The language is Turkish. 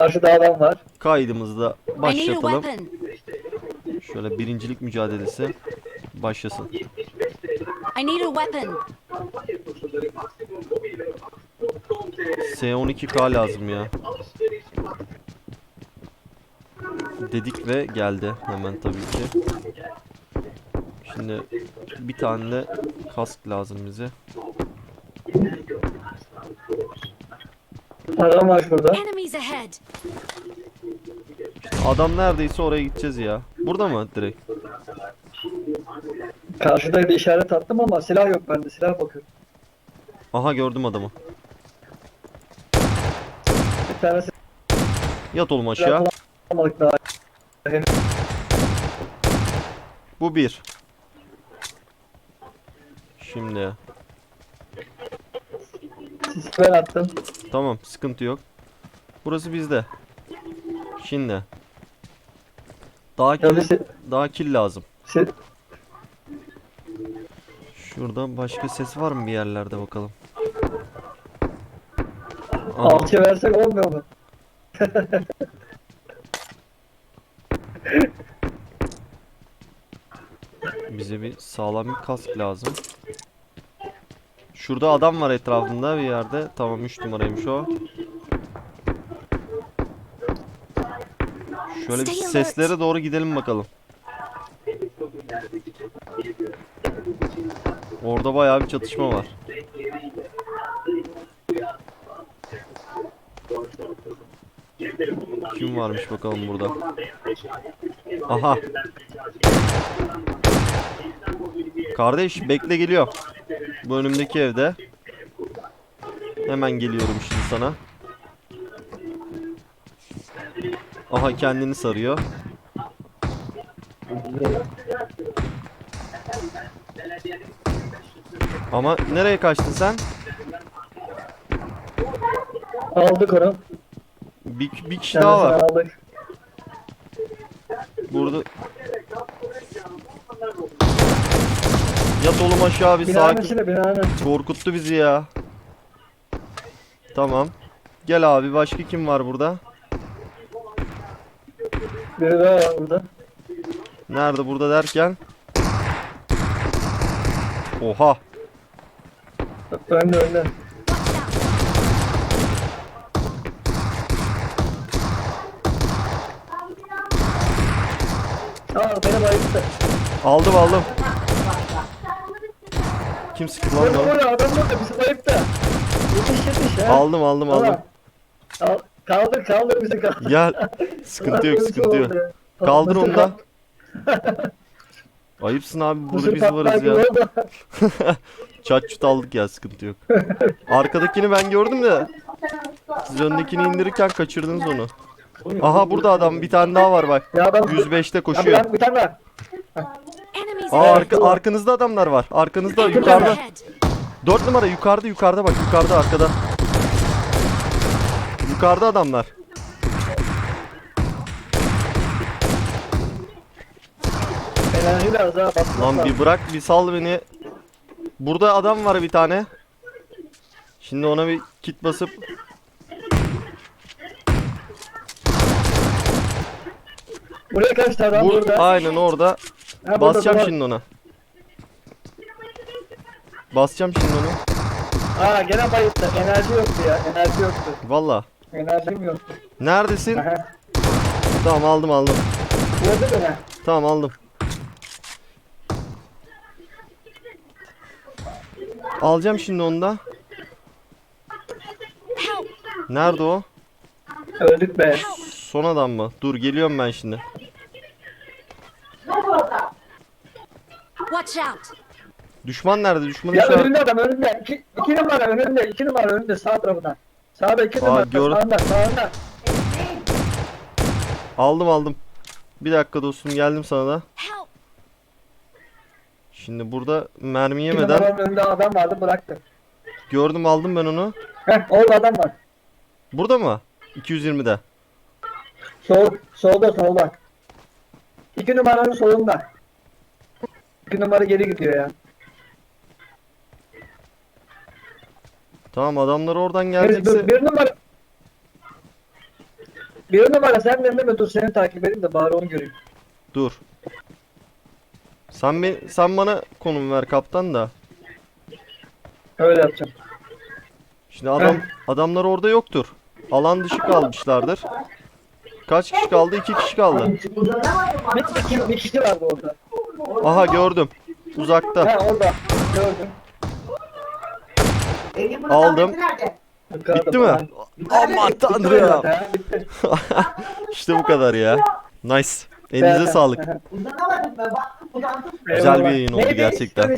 Karşıda adam var. Kaydımızı da I need a başlatalım. Şöyle birincilik mücadelesi başlasın. I need a weapon. S12K lazım ya. Dedik ve geldi hemen tabii ki. Şimdi bir tane de kask lazım bize. Adam var şurada. Enemies ahead. Adam neredeyse oraya gideceğiz ya. Burada mı direkt? Karşıda bir işaret attım ama silah yok bende. Silah bakıyorum. Aha gördüm adamı. Bir tane Yat oğlum silah aşağı. bulamadık daha. Bu bir. Şimdi Sis ben attım. Tamam sıkıntı yok. Burası bizde. Şimdi. Daha kill, si- daha kill lazım. si- Şurada başka ses var mı bir yerlerde bakalım. Aha, alçı versek olmuyor mu? bize bir sağlam bir kask lazım. Şurada adam var etrafında bir yerde. Tamam 3 numaraymış o. Şöyle bir seslere doğru gidelim bakalım. Orada bayağı bir çatışma var. Kim varmış bakalım burada. Aha. Kardeş bekle geliyor. Bu önümdeki evde. Hemen geliyorum şimdi sana. Aha kendini sarıyor. Ama nereye kaçtın sen? Aldık onu. Bir, bir kişi daha var. Aldık. Burada. Yat oğlum aşağı bir Binanın sakin. içinde binanın. Korkuttu bizi ya. Tamam. Gel abi başka kim var burada? Biri daha var burada. Nerede burada derken? Oha. Önde önde. Aa beni bayılttı. Aldım aldım. Kim sıktı lan Burada bana? adam burada bizi bayılttı. Yetiş yetiş ha. Aldım aldım aldım. Al, kaldır kaldır bizi kaldır. Gel. Sıkıntı yok sıkıntı yok. Kaldır onu da. Ayıpsın abi burada biz varız ya. Çat çut aldık ya sıkıntı yok. Arkadakini ben gördüm de. Siz öndekini indirirken kaçırdınız onu. Aha burada adam bir tane daha var bak. Ya ben 105'te Ya koşuyor. bir tane var. Enemies Aa ahead. arka, arkanızda adamlar var. Arkanızda yukarıda. ahead. 4 numara yukarıda yukarıda bak yukarıda arkada. Yukarıda adamlar. Lan bir bırak bir sal beni. Burada adam var bir tane. Şimdi ona bir kit basıp Buraya kaç tane adam bu burada? aynen orada Ha, basacağım burada. şimdi ona. Basacağım şimdi onu. Aa gene bayılttı. Enerji yoktu ya. Enerji yoktu. Valla. Enerjim yoktu. Neredesin? Aha. Tamam aldım aldım. Gördün mü? Tamam aldım. Alacağım şimdi onu da. Nerede o? Öldük be. Son adam mı? Dur geliyorum ben şimdi. Watch out. Düşman nerede? Düşmanı Ya önünde adam önünde. İki, iki numara önünde. iki numara önünde sağ tarafından. Sağda iki Aa, numara. gördüm. Sağında sağında. Aldım aldım. Bir dakika dostum geldim sana da. Help. Şimdi burada mermi İki yemeden numaranın önünde adam vardı bıraktı. gördüm aldım ben onu. Heh orada adam var. Burada mı? 220'de. Sol, solda solda. İki numaranın solunda. İki numara geri gidiyor ya. Tamam adamlar oradan Bir, gelecekse bir, bir numara. Bir numara sen de mi dur seni takip edeyim de bari onu göreyim. Dur. Sen be, sen bana konum ver kaptan da. Öyle yapacağım. Şimdi adam adamlar orada yoktur. Alan dışı kalmışlardır. Kaç kişi kaldı? İki kişi kaldı. Bir, iki, bir kişi vardı orada. Aha gördüm. Uzakta. Ha orada. Gördüm. Aldım. Bitti mi? Aman tanrım. İşte bu kadar ya. Nice. Elinize sağlık. Güzel bir yayın oldu gerçekten.